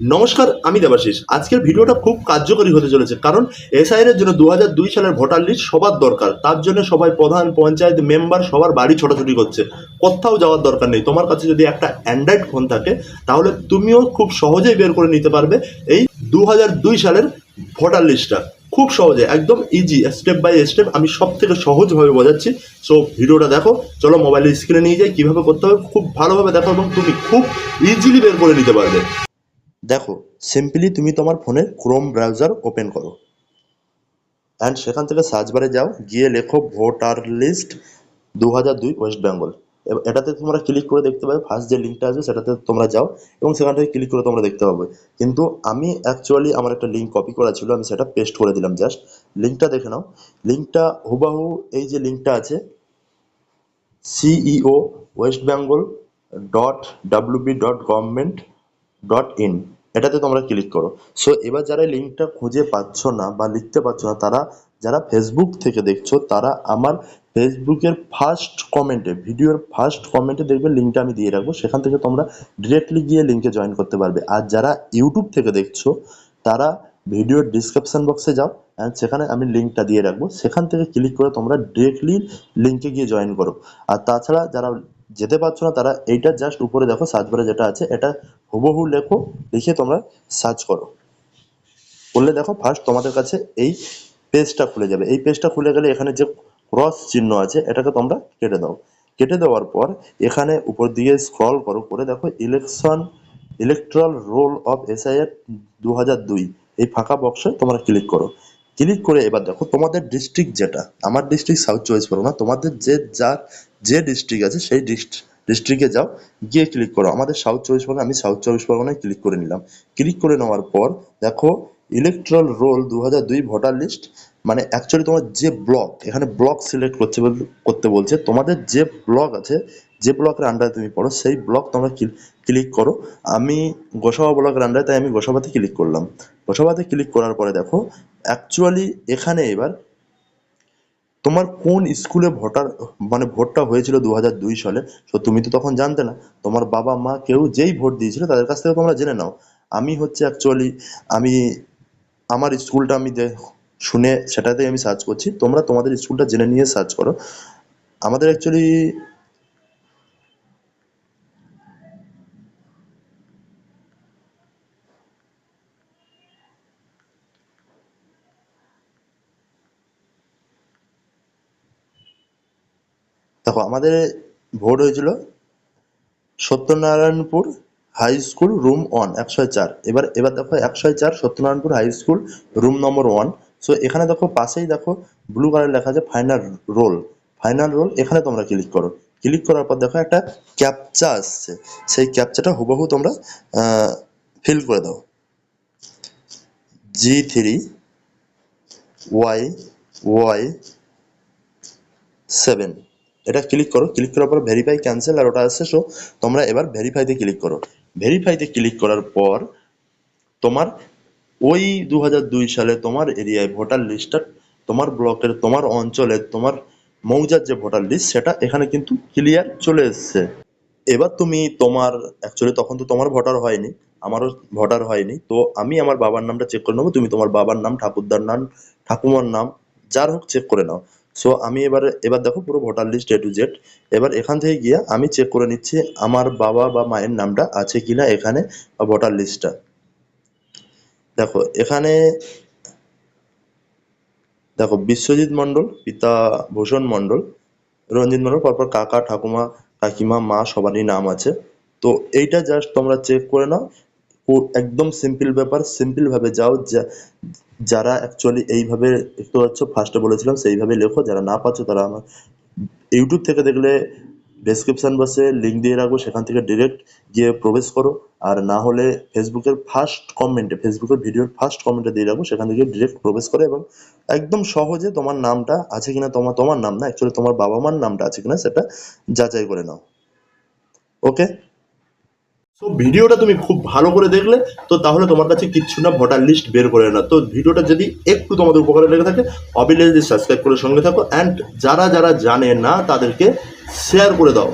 নমস্কার, আমি দেবাশিস। আজকের ভিডিওটা খুব কার্যকরী হতে চলেছে, কারণ এসআইআর এর জন্য দু দুই সালের ভোটার লিস্ট সবার দরকার। তার জন্য সবাই প্রধান, পঞ্চায়েত মেম্বার, সবার বাড়ি ছোটাছুটি করছে। কোথাও যাওয়ার দরকার নেই। তোমার কাছে যদি একটা অ্যান্ড্রয়েড ফোন থাকে, তাহলে তুমিও খুব সহজেই বের করে নিতে পারবে এই দু দুই সালের ভোটার লিস্টটা। খুব সহজে, একদম ইজি স্টেপ বাই স্টেপ আমি সব থেকে সহজভাবে বোঝাচ্ছি। সো ভিডিওটা দেখো, চলো মোবাইলের স্ক্রিনে নিয়ে যাই, কীভাবে করতে হবে, খুব ভালোভাবে দেখো এবং তুমি খুব ইজিলি বের করে নিতে পারবে। দেখো সিম্পলি তুমি তোমার ফোনে ক্রোম ব্রাউজার ওপেন করো। অ্যান্ড সেখান থেকে সার্চ বারে যাও, গিয়ে লেখো ভোটার লিস্ট দু হাজার দুই ওয়েস্ট বেঙ্গল। এটাতে তোমরা ক্লিক করে দেখতে পাবে ফার্স্ট যে লিঙ্কটা আছে সেটাতে তোমরা যাও এবং সেখান থেকে ক্লিক করে তোমরা দেখতে পাবে। কিন্তু আমি অ্যাকচুয়ালি আমার একটা লিঙ্ক কপি করা ছিল, আমি সেটা পেস্ট করে দিলাম জাস্ট লিঙ্কটা দেখে নাও। লিঙ্কটা হুবাহু এই যে লিঙ্কটা আছে CEO West Bengal dot WB dot government dot in এটাতে তোমরা ক্লিক করো। সো এবার যারা লিঙ্কটা খুঁজে পাচ্ছ না বা লিখতে পারছ না, তারা, যারা ফেসবুক থেকে দেখছ, তারা আমার ফেসবুকের ফার্স্ট কমেন্টে ভিডিওর ফার্স্ট কমেন্টে দেখবে লিঙ্কটা আমি দিয়ে রাখব। সেখান থেকে তোমরা ডিরেক্টলি গিয়ে লিঙ্কে জয়েন করতে পারবে। আর যারা ইউটিউব থেকে দেখছ, তারা ভিডিওর ডিসক্রিপশন বক্সে যাও অ্যান্ড সেখানে আমি লিঙ্কটা দিয়ে রাখব। সেখান থেকে ক্লিক করে তোমরা ডিরেক্টলি লিঙ্কে গিয়ে জয়েন করো। আর তাছাড়া যারা যেতে পারছ না, তারা এইটা জাস্ট উপরে দেখো সার্চ বারে যেটা আছে, এটা হুবহু লেখো, লিখে তোমরা সার্চ করো। করলে দেখো ফার্স্ট তোমাদের কাছে এই পেজটা খুলে যাবে। এই পেজটা খুলে গেলে এখানে যে ক্রস চিহ্ন আছে, এটাকে তোমরা কেটে দাও। কেটে দেওয়ার পর এখানে উপর দিয়ে স্ক্রল করো, করে দেখো election electoral roll of SIR দু এই ফাঁকা বক্সে তোমরা ক্লিক করো। ক্লিক করে, এবার দেখো তোমাদের ডিস্ট্রিক্ট যেটা, আমার ডিস্ট্রিক্ট সাউথ চব্বিশ পরগনা তোমাদের যে যার, যে ডিস্ট্রিক্ট আছে সেই ডিস্ট্রিক্টে যাও, গিয়ে ক্লিক করো। আমাদের সাউথ চব্বিশ পরগনা আমি সাউথ চব্বিশ পরগনায় ক্লিক করে নিলাম। ক্লিক করে নেওয়ার পর দেখো ইলেকট্রাল রোল দু হাজার দুই ভোটার লিস্ট মানে অ্যাকচুয়ালি তোমার যে ব্লক এখানে ব্লক সিলেক্ট করছে করতে বলছে, তোমাদের যে ব্লক আছে, যে ব্লকের আন্ডারে তুমি পড়ো, সেই ব্লক তোমরা ক্লিক করো। আমি গোসাবা ব্লকের আন্ডারে তাই আমি গোসাবাতে ক্লিক করলাম। গোসাবাতে ক্লিক করার পরে দেখো অ্যাকচুয়ালি এখানে এবার তোমার কোন স্কুলে ভোটার মানে ভোটটা হয়েছিল দু দুই সালে? তো তুমি তো তখন জানতে না। তোমার বাবা, মা কেউ যেই ভোট দিয়েছিল তাদের কাছ থেকে তোমরা জেনে নাও। আমি হচ্ছে অ্যাকচুয়ালি আমি, আমার স্কুলটা আমি শুনে সেটাতেই আমি সার্চ করছি। তোমরা তোমাদের স্কুলটা জেনে নিয়ে সার্চ করো। আমাদের অ্যাকচুয়ালি দেখো, আমাদের ভোট হয়েছিল Satyanarayanpur high school room one একশো চার। এবার এবার দেখো, একশো চার Satyanarayanpur high school room number one so এখানে দেখো, পাশেই দেখো ব্লু কালার লেখা আছে ফাইনাল রোল ফাইনাল রোল এখানে তোমরা ক্লিক করো। ক্লিক করার পর দেখো, একটা ক্যাপচা আসছে। সেই ক্যাপচাটা হুবহু তোমরা ফিল করে দাও। G three Y Y seven এটা ক্লিক করো ক্লিক করার পর ভেরিফাই ক্যান্সেল আর ওটা আসছে সো তোমরা এবার ভেরিফাইতে ক্লিক করো। ভেরিফাইতে ক্লিক করার পর তোমার ওই দু সালে তোমার এরিয়ায় ভোটার লিস্টটা তোমার ব্লকের, তোমার অঞ্চলের, তোমার মৌজার যে ভোটার লিস্ট সেটা এখানে কিন্তু ক্লিয়ার চলে এসছে। এবার তুমি তোমার অ্যাকচুয়ালি তখন তো তোমার ভোটার হয়নি, আমারও ভোটার হয়নি, তো আমি আমার বাবার নামটা চেক করে নেব, তুমি তোমার বাবার নাম, ঠাকুরদার নাম, ঠাকুমার নাম, যার হোক চেক করে নাও। সো আমি এবার এবার দেখো পুরো voter list A to Z এবার এখান থেকে গিয়ে আমি চেক করে নিচ্ছি আমার বাবা বা মায়ের নামটা আছে কিনা এখানে ভোটার লিস্টটা দেখো, এখানে দেখো, বিশ্বজিৎ মণ্ডল, পিতা ভূষণ মণ্ডল, রঞ্জিত মণ্ডল, পরপর কাকা, ঠাকুমা, কাকিমা, মা, সবারই নাম আছে। তো এইটা জাস্ট তোমরা চেক করে নাও। একদম সিম্পল ব্যাপার সিম্পল ভাবে যাও যারা অ্যাকচুয়ালি এইভাবে দেখতে পাচ্ছ ফার্স্টে বলেছিলাম, সেইভাবে লেখো, যারা না পাচ্ছ তারা আমার ইউটিউব থেকে দেখলে ডেসক্রিপশন বক্সে লিঙ্ক দিয়ে রাখব, সেখান থেকে ডিরেক্ট গিয়ে প্রবেশ করো, আর না হলে ফেসবুকের ফার্স্ট কমেন্টে ফেসবুকের ভিডিওর ফার্স্ট কমেন্টে দিয়ে রাখব, সেখান থেকে ডিরেক্ট প্রবেশ করে এবং একদম সহজে তোমার নামটা আছে কিনা, তোমার তোমার নাম না অ্যাকচুয়ালি তোমার বাবা মার নামটা আছে কিনা, সেটা যাচাই করে নাও। ওকে তো ভিডিওটা তুমি খুব ভালো করে দেখলে, তো তাহলে তোমার কাছে কিচ্ছু না ভোটার লিস্ট বের করে না তো ভিডিওটা যদি একটু তোমাদের উপকারে লেগে থাকে অবিলেসলি সাবস্ক্রাইব করে সঙ্গে থাকো অ্যান্ড যারা যারা জানে না, তাদেরকে শেয়ার করে দাও।